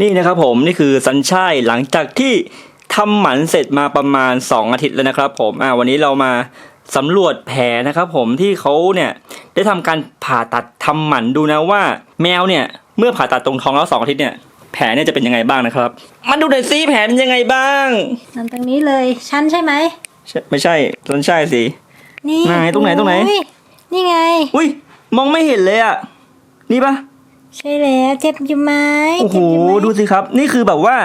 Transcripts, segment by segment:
นี่นะครับผมนี่คือสัญชัยหลังจากที่ทำหมันเสร็จมาประมาณ 2 อาทิตย์แล้วนะครับ ผมอ่าวันนี้เรามาสำรวจแผลนะครับ ผมที่เขาเนี่ยได้ทำการผ่าตัดทำหมันดูนะว่า แมวเนี่ยเมื่อผ่าตัดตรงท้องแล้วสองอาทิตย์เนี่ยแผลเนี่ยจะเป็นยังไงบ้างนะครับมาดูหน่อยซิแผลเป็นยังไงบ้างนั่นตรงนี้เลยชั้นใช่ไหมใช่ไม่ใช่สัญชัยสิ นี่ไหนตรงไหนตรงไหนโอ้ยนี่ไง อุ้ยมองไม่เห็นเลยอะนี่ปะ ใช่แล้วเจ็บอยู่ไหมโอ้โห เจ็บอยู่ไหมดูสิครับ นี่คือแบบว่า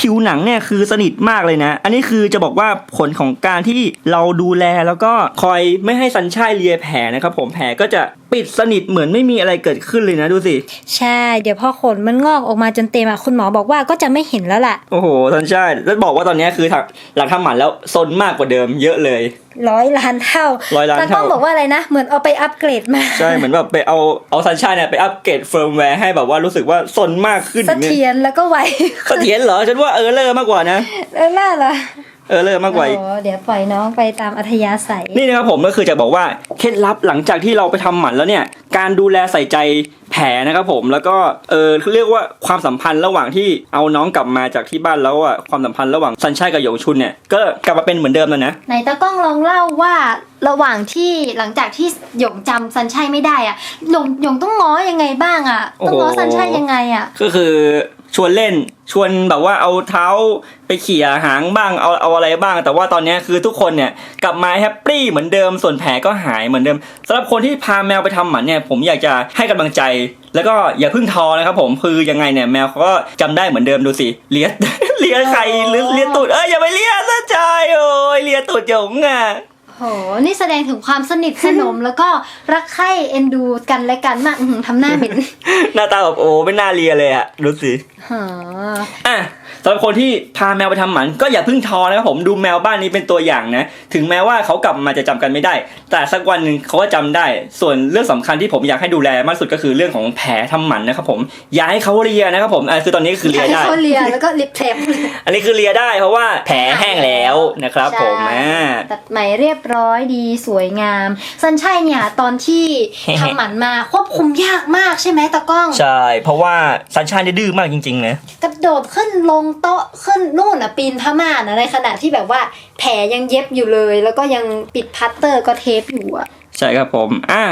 ผิวหนังเนี่ยคือสนิทมากเลยนะ อันนี้คือจะบอกว่าผลของการที่เราดูแลแล้วก็คอยไม่ให้สัญชายเลียแผลนะครับผมแผลก็จะ ปิดสนิทเหมือนไม่มีอะไรเกิดขึ้นเลยนะดูสิ ใช่ เดี๋ยวพอขนมันงอกออกมาจนเต็มอะคุณหมอบอกว่าก็จะไม่เห็นแล้วล่ะ โอ้โหสัญชายแล้วบอกว่าตอนนี้คือหลังทำหมันแล้วซนมากกว่าเดิมเยอะเลย ร้อยล้านเท่าร้อยล้านแต่ต้เท่าองบอกว่าอะไรนะ เหมือนเอาไปอัปเกรดมา ใช่ เหมือนแบบไปเอาเอาสัญชายเนี่ยไปอัปเกรดเฟิร์มแวร์ให้แบบว่ารู้สึกว่าซนมากขึ้นเสถียรแล้วก็ไวเสถียรเหรอฉันว่าเออเลอร์มากกว่านะเออน่าล่ะ เออเลอร์มากกว่าอีก โอ้เดี๋ยวปล่อยน้องไปตามอัธยาศัย นี่นะครับผมก็คือจะบอกว่าเคล็ดลับหลังจากที่เราไปทำหมันแล้วเนี่ย การดูแลใส่ใจแผลนะครับผมแล้วก็เออเรียกว่าความสัมพันธ์ระหว่างที่เอาน้องกลับมาจากที่บ้านแล้วอะความสัมพันธ์ระหว่างซันชัยกับหยงชุนเนี่ยก็กลับมาเป็นเหมือนเดิมแล้วนะ ไหนตากล้องลองเล่าว่าระหว่างที่หลังจากที่หยงจำซันชัยไม่ได้อะหยงหยงต้องง้อยังไงบ้างอะ ต้องง้อโอ้โห ซันชัยยังไงอะ ก็คือ ชวนเล่นชวนแบบว่าเอาเท้าไปเขี่ยหางบ้างเอาเอาอะไรบ้าง แต่ว่าตอนนี้คือทุกคนเนี่ยกลับมาแฮปปี้เหมือนเดิมส่วนแผลก็หายเหมือนเดิมสำหรับคนที่พาแมวไปทำหมันเนี่ยผมอยากจะให้กำลังใจ แล้วก็อย่าเพึ่งท้อนะครับผมคือยังไงเนี่ยแมวเขาก็จำได้เหมือนเดิมดูสิเลียเลียใครหรือเลียตูดเอ้ยอย่าไปเลียซะใจโอ้ยเลียตูดหยงอะ โห นี่แสดงถึงความสนิทสนม แล้วก็รักใคร่เอ็นดูกันและกันมากอื้อหือทำหน้าเหม็นหน้าตาแบบโอ้ไม่น่าเลียเลยอะดูสิหออะสำหรับคนที่พาแมวไปทำหมันก็อย่าเพิ่งท้อนะครับผมดูแมวบ้านนี้เป็นตัวอย่างนะ ถึงแม้ว่าเขากลับมาจะจำกันไม่ได้ แต่สักวันหนึ่งเขาก็จำได้ ส่วนเรื่องสำคัญที่ผมอยากให้ดูแลมากสุดก็คือเรื่องของแผลทำหมันนะครับผมอย่าให้เขาเลียนะครับผมอะคือตอนนี้คือเลียได้เขาเลียแล้วก็ลิปเทปอันนี้คือเลียได้เพราะว่าแผลแห้งแล้วนะครับผมใช่อ่าตัดไหมเรียบร้อยดีสวยงามซันชัยเนี่ยตอนที่ทำหมันมาควบคุมยากมากใช่ไหมตากล้อง ใช่ เพราะว่าสัญชาติดื้อมากจริงๆนะกระโดดขึ้นลงโต๊ะขึ้นนู่นอะปีนผ้าม่านอะในขณะที่แบบว่าแผลยังเย็บอยู่เลย แล้วก็ยังปิดพัตเตอร์ก็เทปอยู่อะใช่ครับผมอะ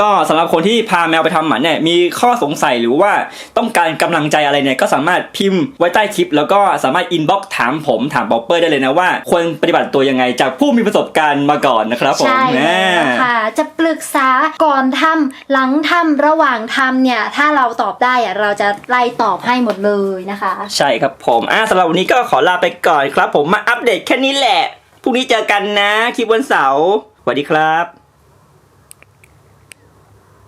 ก็สำหรับคนที่พาแมวไปทำหมันเนี่ยมีข้อสงสัยหรือว่าต้องการกำลังใจอะไรเนี่ยก็สามารถพิมพ์ไว้ใต้คลิป แล้วก็สามารถอินบ็อกซ์ถามผมถามบ๊อบเปอร์ได้เลยนะว่าควรปฏิบัติตัวยังไงจากผู้มีประสบการณ์มาก่อนนะครับผมใช่แล้วค่ะ จะปรึกษาก่อนทำหลังทำระหว่างทำเนี่ย ถ้าเราตอบได้อะเราจะไล่ตอบให้หมดเลยนะคะ ใช่ครับผมอะสำหรับวันนี้ก็ขอลาไปก่อนครับ ผมมาอัปเดตแค่นี้แหละ พรุ่งนี้เจอกันนะ คลิปวันเสาร์สวัสดีครับ